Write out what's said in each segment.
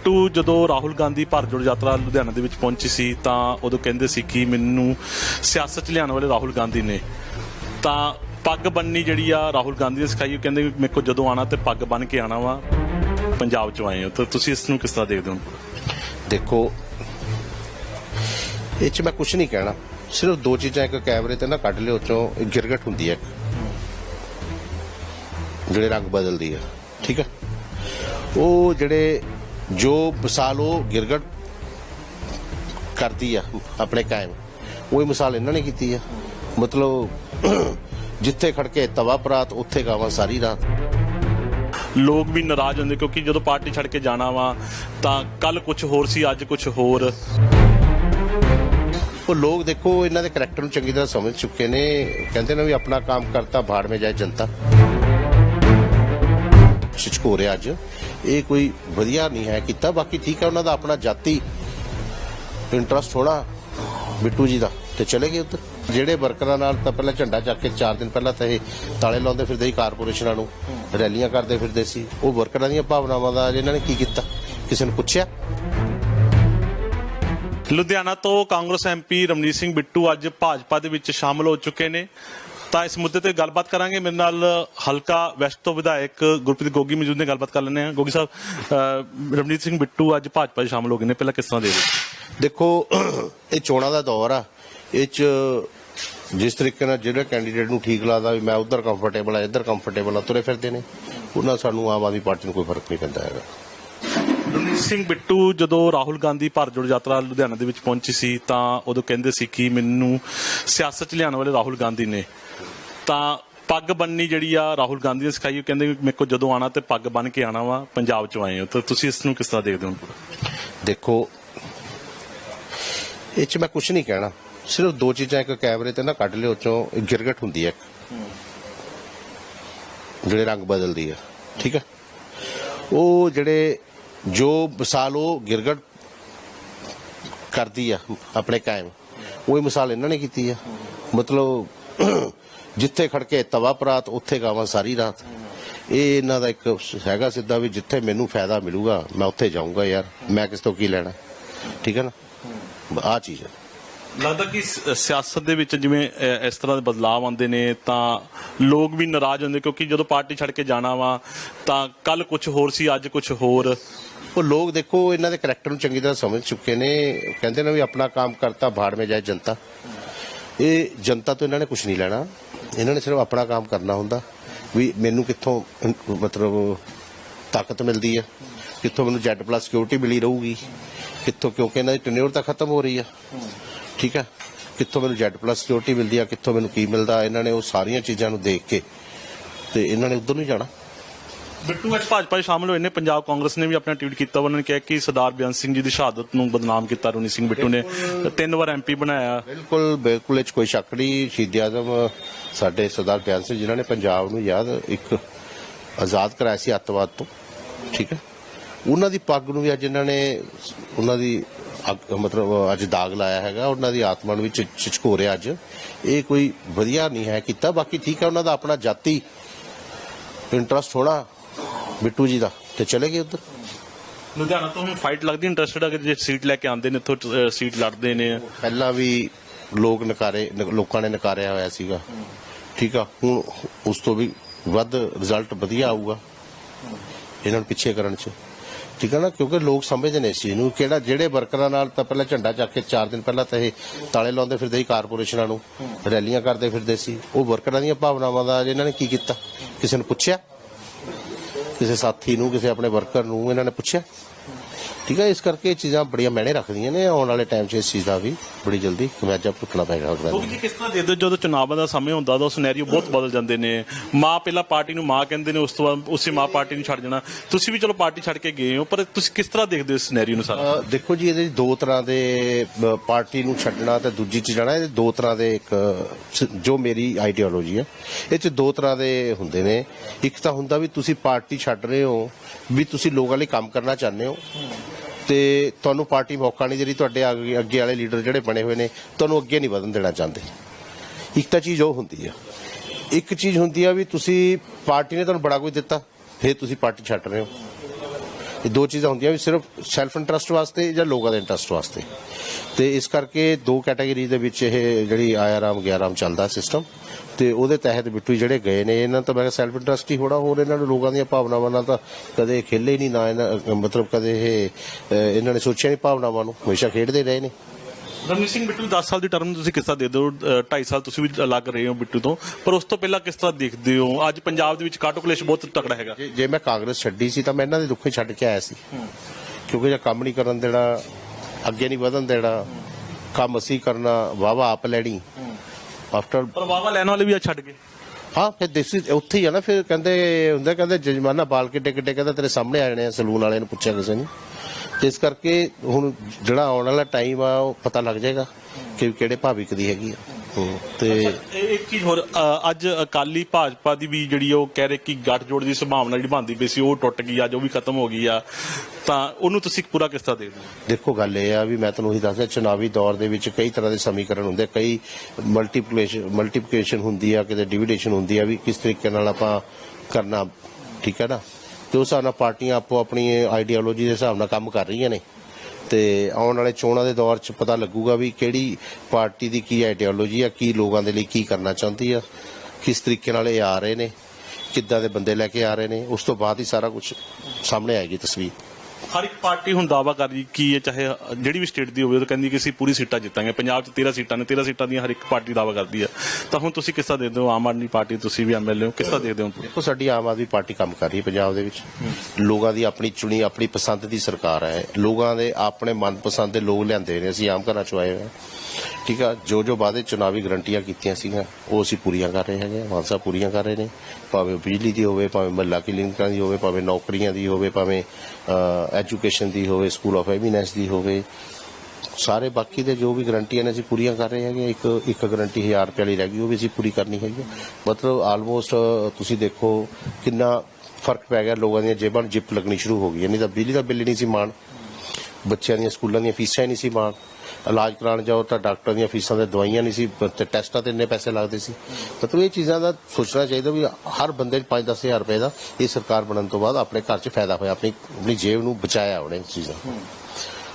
ਬਿੱਟੂ ਜਦੋਂ ਰਾਹੁਲ ਗਾਂਧੀ ਭਾਰਤ ਜੋੜੋ ਯਾਤਰਾ ਲੁਧਿਆਣਾ ਦੇ ਵਿੱਚ ਪਹੁੰਚੀ ਸੀ, ਤਾਂ ਉਦੋਂ ਕਹਿੰਦੇ ਸੀ ਕਿ ਮੈਨੂੰ ਸਿਆਸਤ 'ਚ ਲਿਆਉਣ ਵਾਲੇ ਰਾਹੁਲ ਗਾਂਧੀ ਨੇ। ਤਾਂ ਪੱਗ ਬੰਨਣੀ ਜਿਹੜੀ ਆ ਰਾਹੁਲ ਗਾਂਧੀ ਨੇ ਸਿਖਾਈ, ਉਹ ਕਹਿੰਦੇ ਮੇਰੇ ਕੋਲ ਜਦੋਂ ਆਣਾ ਤੇ ਪੱਗ ਬੰਨ ਕੇ ਆਣਾ ਵਾ, ਪੰਜਾਬ 'ਚੋਂ ਆਏ ਹੋ। ਤਾਂ ਤੁਸੀਂ ਇਸ ਨੂੰ ਕਿਸ ਤਰ੍ਹਾਂ ਦੇਖਦੇ ਹੋ? ਦੇਖੋ, ਇਹ ਚ ਮੈਂ ਕੁਝ ਨਹੀਂ ਕਹਿਣਾ। ਸਿਰਫ ਦੋ ਚੀਜ਼ਾਂ, ਇੱਕ ਕੈਮਰੇ ਤੇ ਨਾ ਕੱਢ ਲਿਓ ਚੋਂ ਗਿਰਗਟ ਹੁੰਦੀ ਹੈ ਜਿਹੜੇ ਰੰਗ ਬਦਲਦੀ ਹੈ ਠੀਕ ਹੈ ਉਹ ਜਿਹੜੇ ਜੋ ਮਿਸਾਲ ਉਹ ਗਿਰਗਟ ਕਰਦੀ ਆ ਆਪਣੇ ਕਾਇਮ ਉਹੀ ਮਿਸਾਲ ਇਹਨਾਂ ਨੇ ਕੀਤੀ ਆ। ਮਤਲਬ ਜਿੱਥੇ ਖੜਕੇ ਤਵਾ ਪਰਾਤ ਉੱਥੇ ਗਾਵਾਂ ਸਾਰੀ ਰਾਤ। ਲੋਕ ਵੀ ਨਾਰਾਜ਼ ਹੁੰਦੇ ਕਿਉਂਕਿ ਜਦੋਂ ਪਾਰਟੀ ਛੱਡ ਕੇ ਜਾਣਾ ਵਾ ਤਾਂ ਕੱਲ ਕੁਝ ਹੋਰ ਸੀ ਅੱਜ ਕੁਝ ਹੋਰ। ਉਹ ਲੋਕ ਦੇਖੋ ਇਹਨਾਂ ਦੇ ਕਰੈਕਟਰ ਨੂੰ ਚੰਗੀ ਤਰ੍ਹਾਂ ਸਮਝ ਚੁੱਕੇ ਨੇ। ਕਹਿੰਦੇ ਨੇ ਵੀ ਆਪਣਾ ਕੰਮ ਕਰਤਾ ਭਾੜ ਮੇ ਜਾਏ ਜਨਤਾ। ਛਿਚਕੋ ਰਿਹਾ ਅੱਜ। ਇਹ ਕੋਈ ਵਧੀਆ ਨਹੀਂ ਹੈ ਕੀਤਾ, ਬਾਕੀ ਠੀਕ ਹੈ, ਉਹਨਾਂ ਦਾ ਆਪਣਾ ਜਾਤੀ ਇੰਟਰਸਟ ਹੋਣਾ ਬਿੱਟੂ ਜੀ ਦਾ, ਤੇ ਚਲੇ ਗਏ ਉੱਧਰ। ਜਿਹੜੇ ਵਰਕਰਾਂ ਨਾਲ ਤਾਂ ਪਹਿਲਾਂ ਝੰਡਾ ਚੱਕ ਕੇ 4 ਦਿਨ ਪਹਿਲਾਂ ਤਾਂ ਇਹ ਤਾਲੇ ਲਾਉਂਦੇ ਫਿਰਦੇ ਸੀ ਕਾਰਪੋਰੇਸ਼ਨਾਂ ਨੂੰ, ਰੈਲੀਆਂ ਕਰਦੇ ਫਿਰਦੇ ਸੀ। ਉਹ ਵਰਕਰਾਂ ਦੀਆਂ ਭਾਵਨਾਵਾਂ ਦਾ ਅੱਜ ਇਹਨਾਂ ਨੇ ਕੀ ਕੀਤਾ? ਕਿਸੇ ਨੂੰ ਪੁੱਛਿਆ? ਲੁਧਿਆਣਾ ਤੋਂ ਕਾਂਗਰਸ ਐਮਪੀ ਰਮਨੀਤ ਸਿੰਘ ਬਿੱਟੂ ਅੱਜ ਭਾਜਪਾ ਦੇ ਵਿੱਚ ਸ਼ਾਮਲ ਹੋ ਚੁੱਕੇ ਨੇ। ਤਾਂ ਇਸ ਮੁੱਦੇ ਤੇ ਗੱਲਬਾਤ ਕਰਾਂਗੇ। ਮੇਰੇ ਨਾਲ ਹਲਕਾ ਵੈਸਟ ਤੋਂ ਵਿਧਾਇਕ ਗੁਰਪ੍ਰੀਤ ਗੋਗੀ ਮੌਜੂਦ ਨੇ ਗੱਲਬਾਤ ਕਰ ਲੈਂਦੇ ਹਾਂ। ਗੋਗੀ ਸਾਹਿਬ ਰਮਨੀਤ ਸਿੰਘ ਬਿੱਟੂ ਅੱਜ ਭਾਜਪਾ 'ਚ ਸ਼ਾਮਲ ਹੋ ਗਏ ਨੇ। ਪਹਿਲਾਂ ਕਿਸ ਤਰ੍ਹਾਂ ਦੇ ਦੇਖੋ ਇਹ ਚੋਣਾਂ ਦਾ ਦੌਰ ਆ। ਇਹ ਚ ਜਿਸ ਤਰੀਕੇ ਨਾਲ ਜਿਹੜਾ ਕੈਂਡੀਡੇਟ ਨੂੰ ਠੀਕ ਲੱਗਦਾ ਵੀ ਮੈਂ ਉਧਰ ਕੰਫਰਟੇਬਲ ਆ ਇੱਧਰ ਕੰਫਰਟੇਬਲ ਆ ਤੁਰੇ ਫਿਰਦੇ ਨੇ ਉਹਨਾਂ ਸਾਨੂੰ ਆਮ ਆਦਮੀ ਪਾਰਟੀ ਨੂੰ ਕੋਈ ਫ਼ਰਕ ਨਹੀਂ ਪੈਂਦਾ ਹੈਗਾ। ਰਮਨੀਤ ਸਿੰਘ ਬਿੱਟੂ ਜਦੋਂ ਰਾਹੁਲ ਗਾਂਧੀ ਭਾਰਤ ਜੋੜੋ ਯਾਤਰਾ ਲੁਧਿਆਣਾ ਦੇ ਵਿੱਚ ਪਹੁੰਚੀ ਸੀ ਤਾਂ ਉਦੋਂ ਕਹਿੰਦੇ ਸੀ ਕਿ ਮੈਨੂੰ ਸਿਆਸਤ 'ਚ ਲਿਆਉਣ ਵਾਲੇ ਰਾਹੁਲ ਗਾਂਧੀ ਨੇ। ਤਾਂ ਪੱਗ ਬੰਨਣੀ ਜਿਹੜੀ ਆ ਰਾਹੁਲ ਗਾਂਧੀ ਨੇ ਸਿਖਾਈ ਉਹ ਕਹਿੰਦੇ ਮੇਰੇ ਕੋਲ ਜਦੋਂ ਆਣਾ ਤੇ ਪੱਗ ਬੰਨ ਕੇ ਆਣਾ ਵਾ, ਪੰਜਾਬ 'ਚੋਂ ਆਏ ਹੋ। ਤਾਂ ਤੁਸੀਂ ਇਸ ਨੂੰ ਕਿਸ ਤਰ੍ਹਾਂ ਦੇਖਦੇ ਹੋ? ਦੇਖੋ, ਇਹ ਚ ਮੈਂ ਕੁਝ ਨਹੀਂ ਕਹਿਣਾ। ਸਿਰਫ ਦੋ ਚੀਜ਼ਾਂ, ਇੱਕ ਕੈਮਰੇ ਤੇ ਨਾ ਕੱਢ ਲਿਓ, ਚੋਂ ਗਿਰਗਟ ਹੁੰਦੀ ਹੈ ਜਿਹੜੇ ਰੰਗ ਬਦਲਦੀ ਹੈ ਠੀਕ ਹੈ ਉਹ ਜਿਹੜੇ ਜੋ ਮਿਸਾਲ ਉਹ ਗਿਰਗਟ ਕਰਦੀ ਆ, ਆਪਣੇ ਕਾਇਮ। ਉਹੀ ਮਿਸਾਲ ਇਹਨਾਂ ਨੇ ਕੀਤੀ ਆ। ਮਤਲਬ ਜਿੱਥੇ ਖੜਕੇ ਤਵਾ ਪਰਾਤ ਉੱਥੇ ਗਾਵਾਂ ਸਾਰੀ ਰਾਤ। ਇਹ ਇਹਨਾਂ ਦਾ ਇੱਕ ਹੈਗਾ ਸਿੱਧਾ ਵੀ ਜਿੱਥੇ ਮੈਨੂੰ ਫਾਇਦਾ ਮਿਲੂਗਾ ਮੈਂ ਉੱਥੇ ਜਾਊਂਗਾ ਯਾਰ। ਮੈਂ ਕਿਸ ਤੋਂ ਕੀ ਲੈਣਾ? ਠੀਕ ਹੈ ਨਾ? ਆ ਚੀਜ਼ ਹੈ। ਲੱਗਦਾ ਕਿ ਸਿਆਸਤ ਦੇ ਵਿੱਚ ਜਿਵੇਂ ਇਸ ਤਰ੍ਹਾਂ ਦੇ ਬਦਲਾਅ ਆਉਂਦੇ ਨੇ ਤਾਂ ਲੋਕ ਵੀ ਨਾਰਾਜ਼ ਹੁੰਦੇ ਕਿਉਂਕਿ ਜਦੋਂ ਪਾਰਟੀ ਛੱਡ ਕੇ ਜਾਣਾ ਵਾ ਤਾਂ ਕੱਲ ਕੁਝ ਹੋਰ ਸੀ ਅੱਜ ਕੁਝ ਹੋਰ। ਉਹ ਲੋਕ ਦੇਖੋ ਇਹਨਾਂ ਦੇ ਕਰੈਕਟਰ ਨੂੰ ਚੰਗੀ ਤਰ੍ਹਾਂ ਸਮਝ ਚੁੱਕੇ ਨੇ। ਕਹਿੰਦੇ ਨੇ ਵੀ ਆਪਣਾ ਕੰਮ ਕਰਤਾ ਭਾੜ ਮੇ ਜਾਏ ਜਨਤਾ। ਇਹ ਜਨਤਾ ਤੋਂ ਇਹਨਾਂ ਨੇ ਕੁਝ ਨਹੀਂ ਲੈਣਾ। ਇਹਨਾਂ ਨੇ ਸਿਰਫ ਆਪਣਾ ਕੰਮ ਕਰਨਾ ਹੁੰਦਾ ਵੀ ਮੈਨੂੰ ਕਿੱਥੋਂ ਮਤਲਬ ਤਾਕਤ ਮਿਲਦੀ ਹੈ ਕਿੱਥੋਂ ਮੈਨੂੰ ਜੈਟ ਪਲੱਸ ਸਿਕਿਉਰਿਟੀ ਮਿਲੀ ਰਹੂਗੀ ਕਿੱਥੋਂ ਕਿਉਂਕਿ ਇਹਨਾਂ ਦੀ ਟੈਨਿਓਰ ਤਾਂ ਖਤਮ ਹੋ ਰਹੀ ਆ। ਠੀਕ ਹੈ ਕਿੱਥੋਂ ਮੈਨੂੰ ਜੈਟ ਪਲੱਸ ਸਿਕਿਉਰਿਟੀ ਮਿਲਦੀ ਆ ਕਿੱਥੋਂ ਮੈਨੂੰ ਕੀ ਮਿਲਦਾ ਇਹਨਾਂ ਨੇ ਉਹ ਸਾਰੀਆਂ ਚੀਜ਼ਾਂ ਨੂੰ ਦੇਖ ਕੇ ਤੇ ਇਹਨਾਂ ਨੇ ਉਧਰ ਨੂੰ ਜਾਣਾ। ਬਿੱਟੂ ਅੱਜ ਭਾਜਪਾ 'ਚ ਸ਼ਾਮਲ ਹੋਏ ਨੇ ਪੰਜਾਬ ਕਾਂਗਰਸ ਨੇ ਵੀ ਆਪਣਾ ਟਵੀਟ ਕੀਤਾ ਉਹਨਾਂ ਨੇ ਕਿਹਾ ਕਿ ਸਰਦਾਰ ਬਿਆਨ ਸਿੰਘ ਜੀ ਦੀ ਸ਼ਹਾਦਤ ਨੂੰ ਬਦਨਾਮ ਕੀਤਾ ਰੋਨੀ ਸਿੰਘ ਬਿੱਟੂ ਨੇ। ਤਿੰਨ ਵਾਰ ਐਮਪੀ ਬਣਾਇਆ। ਬਿਲਕੁਲ ਬਿਲਕੁਲ ਇਹ 'ਚ ਕੋਈ ਸ਼ੱਕ ਨਹੀਂ ਸ਼ਹੀਦ ਆਜ਼ਮ ਸਾਡੇ ਸਰਦਾਰ ਬਿਆਨ ਸਿੰਘ ਜਿਨ੍ਹਾਂ ਨੇ ਪੰਜਾਬ ਨੂੰ ਯਾਦ ਇੱਕ ਆਜ਼ਾਦ ਕਰਾਇਆ ਸੀ ਅੱਤਵਾਦ ਤੋਂ ਠੀਕ ਹੈ? ਉਹਨਾਂ ਦੀ ਪੱਗ ਨੂੰ ਵੀ ਅੱਜ ਇਹਨਾਂ ਨੇ ਉਹਨਾਂ ਦੀ ਮਤਲਬ ਅੱਜ ਦਾਗ ਲਾਇਆ ਹੈਗਾ ਉਹਨਾਂ ਦੀ ਆਤਮਾ ਨੂੰ ਵੀ ਚਿ- ਝਿਜਕੋਰਿਆ ਅੱਜ। ਇਹ ਕੋਈ ਵਧੀਆ ਨਹੀਂ ਹੈ ਕੀਤਾ ਬਾਕੀ ਠੀਕ ਹੈ ਉਹਨਾਂ ਦਾ ਆਪਣਾ ਜਾਤੀ ਇੰਟਰਸਟ ਹੋਣਾ ਬਿੱਟੂ ਜੀ ਦਾ ਤੇ ਚਲੇ ਗਏ ਉੱਧਰ। ਲੁਧਿਆਣਾ ਤੋਂ ਹੁਣ ਫਾਈਟ ਲੱਗਦੀ ਇੰਟਰਸਟਡ ਅਗਰ ਜੇ ਸੀਟ ਲੈ ਕੇ ਆਉਂਦੇ ਨੇ ਇੱਥੋਂ ਸੀਟ ਲੜਦੇ ਨੇ। ਪਹਿਲਾਂ ਵੀ ਲੋਕ ਨਕਾਰੇ ਲੋਕਾਂ ਨੇ ਨਕਾਰਿਆ ਹੋਇਆ ਸੀਗਾ। ਠੀਕ ਆ? ਹੁਣ ਉਸ ਤੋਂ ਵੀ ਵੱਧ ਰਿਜ਼ਲਟ ਵਧੀਆ ਆਊਗਾ ਇਹਨਾਂ ਨੂੰ ਪਿੱਛੇ ਕਰਨ ਚ। ਠੀਕ ਆ ਨਾ? ਕਿਉਂਕਿ ਲੋਕ ਸਮਝਦੇ ਨੇ ਇਸ ਚੀਜ਼ ਨੂੰ ਕਿਹੜਾ ਜਿਹੜੇ ਵਰਕਰਾਂ ਨਾਲ ਤਾਂ ਪਹਿਲਾਂ ਝੰਡਾ ਚੱਕ ਕੇ 4 ਦਿਨ ਪਹਿਲਾਂ ਤਾਂ ਇਹ ਤਾਲੇ ਲਾਉਂਦੇ ਫਿਰਦੇ ਸੀ ਕਾਰਪੋਰੇਸ਼ਨਾਂ ਨੂੰ, ਰੈਲੀਆਂ ਕਰਦੇ ਫਿਰਦੇ ਸੀ। ਉਹ ਵਰਕਰਾਂ ਦੀਆਂ ਭਾਵਨਾਵਾਂ ਦਾ ਅੱਜ ਇਹਨਾਂ ਨੇ ਕੀ ਕੀਤਾ? ਕਿਸੇ ਨੂੰ ਪੁੱਛਿਆ? ਕਿਸੇ ਸਾਥੀ ਨੂੰ, ਕਿਸੇ ਆਪਣੇ ਵਰਕਰ ਨੂੰ ਇਹਨਾਂ ਨੇ ਪੁੱਛਿਆ? ਠੀਕ ਹੈ ਇਸ ਕਰਕੇ ਇਹ ਚੀਜ਼ਾਂ ਬੜੀਆਂ ਮਾਇਨੇ ਰੱਖਦੀਆਂ ਨੇ ਆਉਣ ਵਾਲੇ ਟਾਈਮ 'ਚ ਇਸ ਚੀਜ਼ ਦਾ ਵੀ ਬੜੀ ਜਲਦੀ ਕਮਿਆਜਾ ਭੁਗਤਣਾ ਪਏਗਾ ਉਹਨਾਂ ਉਹ ਨੂੰ ਜੀ ਕਿਸ ਤਰ੍ਹਾਂ ਦੇ ਦਿਓ ਜਦੋਂ ਚੁਣਾਵਾਂ ਦਾ ਸਮੇਂ ਹੁੰਦਾ ਤਾਂ ਉਹ ਸਿਨੈਰੀਓ ਬਹੁਤ ਬਦਲ ਜਾਂਦੇ ਨੇ। ਮਾਂ ਪਹਿਲਾਂ ਪਾਰਟੀ ਨੂੰ ਮਾਂ ਕਹਿੰਦੇ ਨੇ ਉਸ ਤੋਂ ਬਾਅਦ ਉਸੇ ਮਾਂ ਪਾਰਟੀ ਨੂੰ ਛੱਡ ਜਾਣਾ। ਤੁਸੀਂ ਵੀ ਚਲੋ ਪਾਰਟੀ ਛੱਡ ਕੇ ਗਏ ਹੋ ਪਰ ਤੁਸੀਂ ਕਿਸ ਤਰ੍ਹਾਂ ਦੇਖਦੇ ਹੋ ਇਸ ਸਿਨੈਰੀਓ ਨੂੰ ਸਾਰਾ? ਅ, ਦੇਖੋ ਜੀ ਇਹਦੇ 'ਚ ਦੋ ਤਰ੍ਹਾਂ ਦੇ ਅ, ਪਾਰਟੀ ਨੂੰ ਛੱਡਣਾ ਤੇ ਦੂਜੀ 'ਚ ਜਾਣਾ ਇਹਦੇ ਦੋ ਤਰ੍ਹਾਂ ਦੇ ਇੱਕ ਸ- ਜੋ ਮੇਰੀ ਆਈਡੀਓਲੋਜੀ ਹੈ ਇਹ 'ਚ ਦੋ ਤਰ੍ਹਾਂ ਦੇ ਹੁੰਦੇ ਨੇ। ਇੱਕ ਤਾਂ ਹੁੰਦਾ ਵੀ ਤੁਸੀਂ ਪਾਰਟੀ ਛੱਡ ਰਹੇ ਹੋ ਵੀ ਤੁਸੀਂ ਲੋਕਾਂ ਲਈ ਕੰਮ ਕਰਨਾ ਚਾਹੁੰਦੇ ਹੋ। ਤੇ ਤੁਹਾਨੂੰ ਪਾਰਟੀ ਮੌਕਾ ਨਹੀਂ ਜਿਹੜੀ ਤੁਹਾਡੇ ਅੱਗੇ ਅੱਗੇ ਵਾਲੇ ਲੀਡਰ ਜਿਹੜੇ ਬਣੇ ਹੋਏ ਨੇ, ਤੁਹਾਨੂੰ ਅੱਗੇ ਨਹੀਂ ਵਧਣ ਦੇਣਾ ਚਾਹੁੰਦੇ। ਇੱਕ ਤਾਂ ਚੀਜ਼ ਉਹ ਹੁੰਦੀ ਆ। ਇੱਕ ਚੀਜ਼ ਹੁੰਦੀ ਆ ਵੀ ਤੁਸੀਂ ਪਾਰਟੀ ਨੇ ਤੁਹਾਨੂੰ ਬੜਾ ਕੁਝ ਦਿੱਤਾ, ਫਿਰ ਤੁਸੀਂ ਪਾਰਟੀ ਛੱਡ ਰਹੇ ਹੋ। ਇਹ ਦੋ ਚੀਜ਼ਾਂ ਹੁੰਦੀਆਂ ਵੀ ਸਿਰਫ ਸੈਲਫ ਇੰਟਰਸਟ ਵਾਸਤੇ ਜਾਂ ਲੋਕਾਂ ਦੇ ਇੰਟਰਸਟ ਵਾਸਤੇ। ਤੇ ਇਸ ਕਰਕੇ ਦੋ ਕੈਟਾਗਰੀ ਦੇ ਵਿੱਚ ਇਹ ਜਿਹੜੀ ਆਇਆ ਰਾਮ ਗਿਆ ਰਾਮ ਚੱਲਦਾ ਸਿਸਟਮ ਤੇ ਉਹਦੇ ਤਹਿਤ ਬਿੱਟੂ ਜਿਹੜੇ ਗਏ ਨੇ, ਇਹਨਾਂ ਤਾਂ ਮੈਂ ਕਿਹਾ ਸੈਲਫ ਇੰਟਰਸਟ ਹੀ ਹੋਣਾ, ਹੋਰ ਇਹਨਾਂ ਨੂੰ ਲੋਕਾਂ ਦੀਆਂ ਭਾਵਨਾਵਾਂ ਨਾਲ ਤਾਂ ਕਦੇ ਖੇਲੇ ਨਹੀਂ, ਨਾ ਇਹਨਾਂ, ਮਤਲਬ ਕਦੇ ਇਹ ਇਹਨਾਂ ਨੇ ਸੋਚਿਆ ਨਹੀਂ ਭਾਵਨਾਵਾਂ ਨੂੰ, ਹਮੇਸ਼ਾ ਖੇਡਦੇ ਰਹੇ ਨੇ। ਰਣਜੀਤ ਸਿੰਘ ਬਿੱਟੂ 10 ਸਾਲ ਦੀ ਟਰਮ ਤੁਸੀਂ ਕਿਸ ਤਰ੍ਹਾਂ ਦੇ ਦਿਓ 2.5 ਸਾਲ ਤੁਸੀਂ ਵੀ ਲੱਗ ਰਹੇ ਹੋ ਬਿੱਟੂ ਤੋਂ ਪਰ ਉਸ ਤੋਂ ਪਹਿਲਾਂ ਕਿਸ ਤਰ੍ਹਾਂ ਦੇਖਦੇ ਹੋ? ਅੱਜ ਪੰਜਾਬ ਦੇ ਵਿੱਚ ਕਾਟੋ ਕਲੇਸ਼ ਬਹੁਤ ਤਕੜਾ ਹੈਗਾ। ਜੇ ਜੇ ਮੈਂ ਕਾਂਗਰਸ ਛੱਡੀ ਸੀ ਤਾਂ ਮੈਂ ਇਹਨਾਂ ਦੇ ਦੁੱਖੇ ਛੱਡ ਕੇ ਆਇਆ ਸੀ। ਕਿਉਂਕਿ ਜੇ ਕੰਮ ਨਹੀਂ ਕਰਨ ਦੇਣਾ ਅੱਗੇ ਨਹੀਂ ਵਧਣ ਦੇਣਾ ਕੰਮ ਅਸੀਂ ਕਰਨਾ ਵਾਵਾ ਆਪ ਲੈਣੀ। ਆਫਟਰ ਪਰ ਵਾਵਾ ਲੈਣ ਵਾਲੇ ਵੀ ਆ ਛੱਡ ਗਏ ਹਾਂ ਫਿਰ ਦੇਸੀ ਉੱਥੇ ਹੀ ਆ ਨਾ ਫਿਰ ਕਹਿੰਦੇ ਹੁੰਦਾ ਕਹਿੰਦੇ ਜਜਮਾਨਾ ਬਾਲ ਕਿੱਡੇ ਕਿੱਡੇ ਕਹਿੰਦਾ ਤੇਰੇ ਸਾਹਮਣੇ ਆ ਜਾਣੇ ਆ ਸਲੂਨ ਵਾਲੇ ਨੂੰ ਪੁੱਛਿਆ ਕਿਸੇ ਨੇ। ਇਸ ਕਰਕੇ ਹੁਣ ਜਿਹੜਾ ਆਉਣ ਵਾਲਾ ਟਾਈਮ ਆ ਉਹ ਪਤਾ ਲੱਗ ਜਾਏਗਾ ਕਿ ਕਿਹੜੇ ਭਾਵਿਕ ਦੀ ਹੈਗੀ ਆ। ਹੂੰ, ਤੇ ਇਹ ਇੱਕ ਚੀਜ਼ ਹੋਰ ਅ, ਅੱਜ ਅਕਾਲੀ ਭਾਜਪਾ ਦੀ ਵੀ ਜਿਹੜੀ ਉਹ ਕਹਿ ਰਹੇ ਕਿ ਗੱਠਜੋੜ ਦੀ ਸੰਭਾਵਨਾ ਜਿਹੜੀ ਬਣਦੀ ਪਈ ਸੀ ਉਹ ਟੁੱਟ ਗਈ ਅੱਜ ਉਹ ਵੀ ਖਤਮ ਹੋ ਗਈ ਆ। ਤਾਂ ਉਹਨੂੰ ਤੁਸੀਂ ਪੂਰਾ ਕਿਸ ਤਰ੍ਹਾਂ ਦੇਖਦੇ ਹੋ? ਦੇਖੋ ਗੱਲ ਇਹ ਆ ਵੀ ਮੈਂ ਤੁਹਾਨੂੰ ਉਹੀ ਦੱਸਦਾ ਚੁਣਾਵੀ ਦੌਰ ਦੇ ਵਿੱਚ ਕਈ ਤਰ੍ਹਾਂ ਦੇ ਸਮੀਕਰਨ ਹੁੰਦੇ ਕਈ ਮਲਟੀਪਲੀਕੇਸ਼ਨ ਮਲਟੀਪਲੀਕੇਸ਼ਨ ਹੁੰਦੀ ਆ ਕਿਤੇ ਡਿਵੀਡੇਸ਼ਨ ਹੁੰਦੀ ਆ ਵੀ ਕਿਸ ਤਰੀਕੇ ਨਾਲ ਆਪਾਂ ਕਰਨਾ ਠੀਕ ਹੈ ਨਾ? ਤੇ ਉਸ ਹਿਸਾਬ ਨਾਲ ਪਾਰਟੀਆਂ ਆਪੋ ਆਪਣੀ ਆਈਡੀਓਲੋਜੀ ਦੇ ਹਿਸਾਬ ਨਾਲ ਕੰਮ ਕਰ ਰਹੀਆਂ ਨੇ। ਤੇ ਆਉਣ ਵਾਲੇ ਚੋਣਾਂ ਦੇ ਦੌਰ 'ਚ ਪਤਾ ਲੱਗੂਗਾ ਵੀ ਕਿਹੜੀ ਪਾਰਟੀ ਦੀ ਕੀ ਆਈਡੀਓਲੋਜੀ ਆ, ਕੀ ਲੋਕਾਂ ਦੇ ਲਈ ਕੀ ਕਰਨਾ ਚਾਹੁੰਦੀ ਆ, ਕਿਸ ਤਰੀਕੇ ਨਾਲ ਇਹ ਆ ਰਹੇ ਨੇ, ਕਿੱਦਾਂ ਦੇ ਬੰਦੇ ਲੈ ਕੇ ਆ ਰਹੇ ਨੇ, ਉਸ ਤੋਂ ਬਾਅਦ ਹੀ ਸਾਰਾ ਕੁਝ ਸਾਹਮਣੇ ਆਏਗੀ ਤਸਵੀਰ। ਹਰ ਇੱਕ ਪਾਰਟੀ ਹੁਣ ਦਾਵਾ ਕਰ ਰਹੀ ਕਿ ਇਹ ਚਾਹੇ ਜਿਹੜੀ ਵੀ ਸਟੇਟ ਦੀ ਹੋਵੇ ਉਹ ਕਹਿੰਦੀ ਕਿ ਅਸੀਂ ਪੂਰੀ ਸੀਟਾਂ ਜਿੱਤਾਂਗੇ। ਪੰਜਾਬ 'ਚ 13 ਸੀਟਾਂ ਨੇ 13 ਸੀਟਾਂ ਦੀਆਂ ਹਰ ਇੱਕ ਪਾਰਟੀ ਦਾਵਾ ਕਰਦੀ ਆ ਤਾਂ ਹੁਣ ਤੁਸੀਂ ਕਿਸ ਦੇਖਦੇ ਹੋ? ਆਮ ਆਦਮੀ ਪਾਰਟੀ ਤੁਸੀਂ ਵੀ ਐਮਐਲਏ ਹੋ ਕਿਸ ਦੇਖਦੇ ਹੋ ਦੇਖੋ ਸਾਡੀ ਆਮ ਆਦਮੀ ਪਾਰਟੀ ਕੰਮ ਕਰ ਰਹੀ ਹੈ ਪੰਜਾਬ ਦੇ ਵਿੱਚ। ਲੋਕਾਂ ਦੀ ਆਪਣੀ ਚੁਣੀ ਆਪਣੀ ਪਸੰਦ ਦੀ ਸਰਕਾਰ ਹੈ। ਲੋਕਾਂ ਦੇ ਆਪਣੇ ਮਨਪਸੰਦ ਦੇ ਲੋਕ ਲਿਆਂਦੇ ਨੇ ਅਸੀਂ ਆਮ ਘਰਾਂ ਚੋਂ ਆਏ ਹੋਏ ਹਾਂ। ਠੀਕ ਆ, ਜੋ ਜੋ ਵਾਅਦੇ ਚੁਣਾਵੀ ਗਰੰਟੀਆਂ ਕੀਤੀਆਂ ਸੀਗੀਆਂ, ਉਹ ਅਸੀਂ ਪੂਰੀਆਂ ਕਰ ਰਹੇ ਹੈਗੇ ਮਾਨਸਾ ਪੂਰੀਆਂ ਕਰ ਰਹੇ ਨੇ। ਭਾਵੇਂ ਬਿਜਲੀ ਦੀ ਹੋਵੇ, ਭਾਵੇਂ ਮੱਲਾ ਕਲੀਨਿਕਾਂ ਦੀ ਹੋਵੇ, ਭਾਵੇਂ ਨੌਕਰੀਆਂ ਦੀ ਹੋਵੇ, ਭਾਵੇਂ ਐਜੂਕੇਸ਼ਨ ਦੀ ਹੋਵੇ, ਸਕੂਲ ਆਫ ਐਮੀਨੈਂਸ ਦੀ ਹੋਵੇ, ਸਾਰੇ ਬਾਕੀ ਦੇ ਜੋ ਵੀ ਗਰੰਟੀਆਂ ਨੇ ਅਸੀਂ ਪੂਰੀਆਂ ਕਰ ਰਹੇ ਹੈਗੇ ਇੱਕ ਇੱਕ ਗਰੰਟੀ 1000 ਰੁਪਏ ਵਾਲੀ ਰਹਿ ਗਈ, ਉਹ ਵੀ ਅਸੀਂ ਪੂਰੀ ਕਰਨੀ ਹੈਗੀ ਮਤਲਬ ਆਲਮੋਸਟ ਤੁਸੀਂ ਦੇਖੋ ਕਿੰਨਾ ਫ਼ਰਕ ਪੈ ਗਿਆ ਲੋਕਾਂ ਦੀਆਂ ਜੇਬਾਂ ਨੂੰ, ਜਿਪ ਲੱਗਣੀ ਸ਼ੁਰੂ ਹੋ ਗਈ। ਨਹੀਂ ਤਾਂ ਬਿਜਲੀ ਦਾ ਬਿੱਲ ਨਹੀਂ ਸੀ ਮਾਣ। ਬੱਚਿਆਂ ਦੀਆਂ, ਸਕੂਲਾਂ ਦੀਆਂ ਫੀਸਾਂ ਹੀ ਨਹੀਂ ਸੀ ਮਾਣ। ਇਲਾਜ ਕਰਾਉਣ ਜਾਓ ਤਾਂ ਡਾਕਟਰ ਦੀਆਂ ਫੀਸਾਂ ਤੇ ਦਵਾਈਆਂ ਨਹੀਂ ਸੀ ਤੇ ਟੈਸਟਾਂ ਤੇ ਇੰਨੇ ਪੈਸੇ ਲੱਗਦੇ ਸੀ। ਮਤਲਬ ਇਹ ਚੀਜ਼ਾਂ ਦਾ ਸੋਚਣਾ ਚਾਹੀਦਾ ਵੀ ਹਰ ਬੰਦੇ ਨੂੰ 5-10 ਹਜ਼ਾਰ ਰੁਪਏ ਦਾ ਇਹ ਸਰਕਾਰ ਬਣਨ ਤੋਂ ਬਾਅਦ ਆਪਣੇ ਘਰ 'ਚ ਫਾਇਦਾ ਹੋਇਆ ਆਪਣੀ ਆਪਣੀ ਜੇਬ ਨੂੰ ਬਚਾਇਆ ਉਹਨੇ ਇਸ ਚੀਜ਼ਾਂ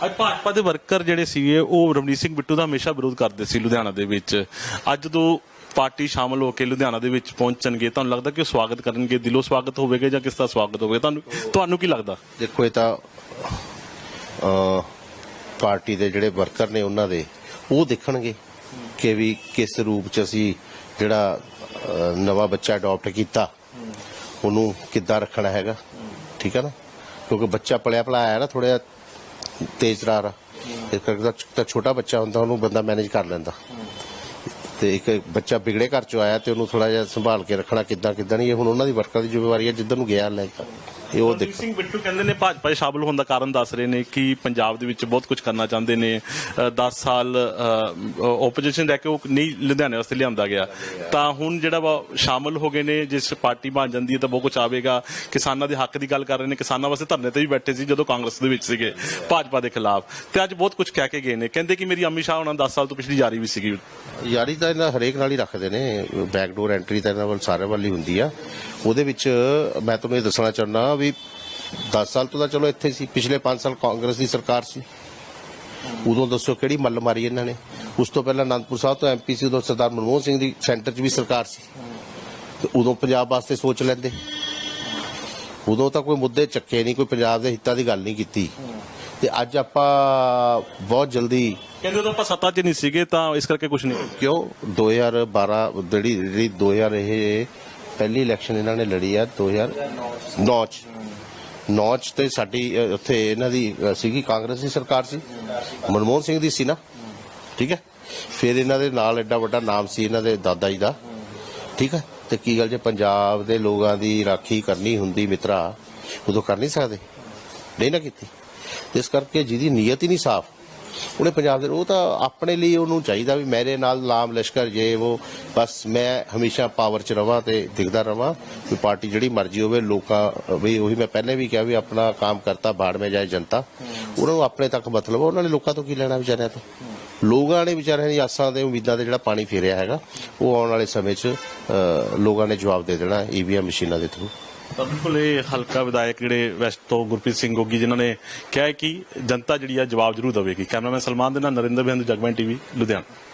ਅੱਜ ਭਾਜਪਾ ਦੇ ਵਰਕਰ ਜਿਹੜੇ ਸੀਗੇ ਉਹ ਰਮਨੀਤ ਸਿੰਘ ਬਿੱਟੂ ਦਾ ਹਮੇਸ਼ਾ ਵਿਰੋਧ ਕਰਦੇ ਸੀ ਲੁਧਿਆਣਾ ਦੇ ਵਿੱਚ। ਅੱਜ ਤੋਂ ਪਾਰਟੀ ਸ਼ਾਮਲ ਹੋ ਕੇ ਲੁਧਿਆਣਾ ਦੇ ਵਿੱਚ ਪਹੁੰਚਣਗੇ ਤੁਹਾਨੂੰ ਲੱਗਦਾ ਕਿ ਉਹ ਸਵਾਗਤ ਕਰਨਗੇ? ਦਿਲੋਂ ਸਵਾਗਤ ਹੋਵੇਗਾ ਜਾਂ ਕਿਸ ਤਰ੍ਹਾਂ ਸਵਾਗਤ ਹੋਵੇਗਾ? ਤੁਹਾਨੂੰ ਤੁਹਾਨੂੰ ਕੀ ਲੱਗਦਾ? ਦੇਖੋ ਇਹ ਤਾਂ ਅ, ਪਾਰਟੀ ਦੇ ਜਿਹੜੇ ਵਰਕਰ ਨੇ ਉਹਨਾਂ ਦੇ, ਉਹ ਦੇਖਣਗੇ ਕਿ ਵੀ ਕਿਸ ਰੂਪ ਚ ਅਸੀਂ ਜਿਹੜਾ ਨਵਾਂ ਬੱਚਾ ਅਡਾਪਟ ਕੀਤਾ, ਉਹਨੂੰ ਕਿੱਦਾਂ ਰੱਖਣਾ ਹੈਗਾ। ਠੀਕ ਹੈ ਨਾ? ਕਿਉਂਕਿ ਬੱਚਾ ਪਲਿਆ ਪਲਾਇਆ ਨਾ ਥੋੜਾ ਤੇਜ਼ ਰਾਰ ਇਸ ਕਰਕੇ ਤਾਂ- ਛੋਟਾ ਬੱਚਾ ਹੁੰਦਾ, ਉਹਨੂੰ ਬੰਦਾ ਮੈਨੇਜ ਕਰ ਲੈਂਦਾ। ਤੇ ਇੱਕ ਬੱਚਾ ਬਿਗੜੇ ਘਰ ਚੋਂ ਆਇਆ ਤੇ ਉਹਨੂੰ ਥੋੜਾ ਜਿਹਾ ਸੰਭਾਲ ਕੇ ਰੱਖਣਾ ਕਿੱਦਾਂ ਕਿੱਦਾਂ ਨਹੀਂ, ਇਹ ਹੁਣ ਉਹਨਾਂ ਦੀ ਵਰਕਰ ਦੀ ਜ਼ਿੰਮੇਵਾਰੀ ਹੈ ਜਿੱਧਰ ਨੂੰ ਗਿਆ ਲੈ ਕੇ। ਇਹ ਉਹ ਦੇਖ ਸਿੰਘ ਬਿੱਟੂ ਕਹਿੰਦੇ ਨੇ ਭਾਜਪਾ 'ਚ ਸ਼ਾਮਲ ਹੋਣ ਦਾ ਕਾਰਨ ਦੱਸ ਰਹੇ ਨੇ ਕਿ ਪੰਜਾਬ ਦੇ ਵਿੱਚ ਬਹੁਤ ਕੁਝ ਕਰਨਾ ਚਾਹੁੰਦੇ ਨੇ। 10 ਸਾਲ ਆਪੋਜੀਸ਼ਨ ਰਹਿ ਕੇ ਉਹ ਨਹੀਂ ਲੁਧਿਆਣੇ ਵਾਸਤੇ ਲਿਆਂਦਾ ਗਿਆ। ਤਾਂ ਹੁਣ ਜਿਹੜਾ ਵਾ ਸ਼ਾਮਲ ਹੋ ਗਏ ਨੇ ਜਿਸ ਪਾਰਟੀ ਬਣ ਜਾਂਦੀ ਹੈ ਤਾਂ ਬਹੁਤ ਕੁਝ ਆਵੇਗਾ। ਕਿਸਾਨਾਂ ਦੇ ਹੱਕ ਦੀ ਗੱਲ ਕਰ ਰਹੇ ਨੇ ਕਿਸਾਨਾਂ ਵਾਸਤੇ ਧਰਨੇ ਤੇ ਵੀ ਬੈਠੇ ਸੀ ਜਦੋਂ ਕਾਂਗਰਸ ਦੇ ਵਿੱਚ ਸੀਗੇ ਭਾਜਪਾ ਦੇ ਖਿਲਾਫ। ਤੇ ਅੱਜ ਬਹੁਤ ਕੁਝ ਕਹਿ ਕੇ ਗਏ ਨੇ। ਕਹਿੰਦੇ ਕਿ ਮੇਰੀ ਅਮਿਤ ਸ਼ਾਹ ਉਹਨਾਂ 10 ਸਾਲ ਤੋਂ ਪਿਛਲੀ ਜਾਰੀ ਵੀ ਸੀਗੀ। ਯਾਰੀ ਤਾਂ ਇਹਨਾਂ ਹਰੇਕ ਨਾਲ ਹੀ ਰੱਖਦੇ ਨੇ। ਬੈਕਡੋਰ ਐਂਟਰੀ ਤਾਂ ਇਹਨਾਂ ਵੱਲ ਸਾਰੇ ਵੱਲ ਹੀ ਹੁੰਦੀ ਆ। ਉਹਦੇ ਵਿੱਚ ਮੈਂ ਤੁਹਾਨੂੰ ਇਹ ਦੱਸਣਾ ਚਾਹੁੰਦਾ ਵੀ 10 ਸਾਲ ਤੋਂ ਤਾਂ ਚਲੋ ਇੱਥੇ ਸੀ ਪਿਛਲੇ 5 ਸਾਲ ਕਾਂਗਰਸ ਦੀ ਸਰਕਾਰ ਸੀ। ਉਦੋਂ ਦੱਸੋ ਕਿਹੜੀ ਮੱਲ ਮਾਰੀ ਇਹਨਾਂ ਨੇ? ਉਸ ਤੋਂ ਪਹਿਲਾਂ ਅਨੰਦਪੁਰ ਸਾਹਿਬ ਤੋਂ ਐਮਪੀ ਸੀ ਉਦੋਂ ਸਰਦਾਰ ਮਨਮੋਹਨ ਸਿੰਘ ਦੀ ਸੈਂਟਰ 'ਚ ਵੀ ਸਰਕਾਰ ਸੀ। ਤੇ ਉਦੋਂ ਪੰਜਾਬ ਵਾਸਤੇ ਸੋਚ ਲੈਂਦੇ। ਉਦੋਂ ਤਾਂ ਕੋਈ ਮੁੱਦੇ ਚੱਕੇ ਨਹੀਂ ਕੋਈ ਪੰਜਾਬ ਦੇ ਹਿੱਤਾਂ ਦੀ ਗੱਲ ਨਹੀਂ ਕੀਤੀ। ਤੇ ਅੱਜ ਆਪਾਂ ਬਹੁਤ ਜਲਦੀ ਕਹਿੰਦੇ ਉਦੋਂ ਆਪਾਂ ਸੱਤਾ 'ਚ ਨਹੀਂ ਸੀਗੇ ਤਾਂ ਇਸ ਕਰਕੇ ਕੁਝ ਨਹੀਂ। ਕਿਉਂ? 2012 ਜਿਹੜੀ ਜਿਹੜੀ 2000 ਇਹ ਪਹਿਲੀ ਇਲੈਕਸ਼ਨ ਇਹਨਾਂ ਨੇ ਲੜੀ ਆ 2009 ਚ। 9 ਚ ਤੇ ਸਾਡੀ ਅ, ਉੱਥੇ ਇਹਨਾਂ ਦੀ ਅ, ਸੀਗੀ ਕਾਂਗਰਸ ਦੀ ਸਰਕਾਰ ਸੀ। ਮਨਮੋਹਨ ਸਿੰਘ ਦੀ ਸੀ ਨਾ। ਠੀਕ ਹੈ? ਫਿਰ ਇਹਨਾਂ ਦੇ ਨਾਲ ਐਡਾ ਵੱਡਾ ਨਾਮ ਸੀ ਇਹਨਾਂ ਦੇ ਦਾਦਾ ਜੀ ਦਾ। ਠੀਕ ਹੈ? ਤੇ ਕੀ ਗੱਲ ਜੇ ਪੰਜਾਬ ਦੇ ਲੋਕਾਂ ਦੀ ਰਾਖੀ ਕਰਨੀ ਹੁੰਦੀ ਮਿੱਤਰਾ ਉਦੋਂ ਕਰ ਨਹੀਂ ਸਕਦੇ? ਨਹੀਂ ਨਾ ਕੀਤੀ। ਇਸ ਕਰਕੇ ਜਿਹਦੀ ਨੀਅਤ ਹੀ ਨਹੀਂ ਸਾਫ਼ ਉਹਨੇ ਪੰਜਾਬ ਦੇ, ਉਹ ਤਾਂ ਆਪਣੇ ਲਈ ਉਹਨੂੰ ਚਾਹੀਦਾ ਵੀ ਮੇਰੇ ਨਾਲ ਨਾਮ ਲਸ਼ਕਰ ਜੇ ਉਹ, ਬਸ ਮੈਂ ਹਮੇਸ਼ਾ ਪਾਵਰ 'ਚ ਰਵਾਂ ਤੇ ਦਿਖਦਾ ਰਵਾਂ, ਵੀ ਪਾਰਟੀ ਜਿਹੜੀ ਮਰਜ਼ੀ ਹੋਵੇ, ਲੋਕਾਂ, ਵੀ ਉਹੀ ਮੈਂ ਪਹਿਲੇ ਵੀ ਕਿਹਾ ਵੀ ਆਪਣਾ ਕੰਮ ਕਰਤਾ ਬਾੜ ਮੇ ਜਾਏ ਜਨਤਾ। ਉਹਨਾਂ ਨੂੰ ਆਪਣੇ ਤੱਕ ਮਤਲਬ, ਉਹਨਾਂ ਨੇ ਲੋਕਾਂ ਤੋਂ ਕੀ ਲੈਣਾ ਵਿਚਾਰਿਆਂ ਤੋਂ? ਲੋਕਾਂ ਨੇ ਵਿਚਾਰਿਆਂ ਦੀ ਆਸਾਂ ਤੇ ਉਮੀਦਾਂ ਤੇ ਜਿਹੜਾ ਪਾਣੀ ਫੇਰਿਆ ਹੈਗਾ, ਉਹ ਆਉਣ ਵਾਲੇ ਸਮੇਂ 'ਚ ਲੋਕਾਂ ਨੇ ਜਵਾਬ ਦੇ ਦੇਣਾ ਈਵੀਐਮ ਮਸ਼ੀਨਾਂ ਦੇ ਥਰੂ ਤਾਂ ਬਿਲਕੁਲ ਇਹ ਹਲਕਾ ਵਿਧਾਇਕ ਜਿਹੜੇ ਵੈਸਟ ਤੋਂ ਗੁਰਪ੍ਰੀਤ ਸਿੰਘ ਗੋਗੀ ਜਿਨ੍ਹਾਂ ਨੇ ਕਿਹਾ ਕਿ ਜਨਤਾ ਜਿਹੜੀ ਆ ਜਵਾਬ ਜ਼ਰੂਰ ਦੇਵੇਗੀ। ਕੈਮਰਾਮੈਨ ਸਲਮਾਨ ਦੇ ਨਾਲ ਨਰਿੰਦਰ ਬਿੰਦ, ਜਗਮੈਨ ਟੀਵੀ, ਲੁਧਿਆਣਾ।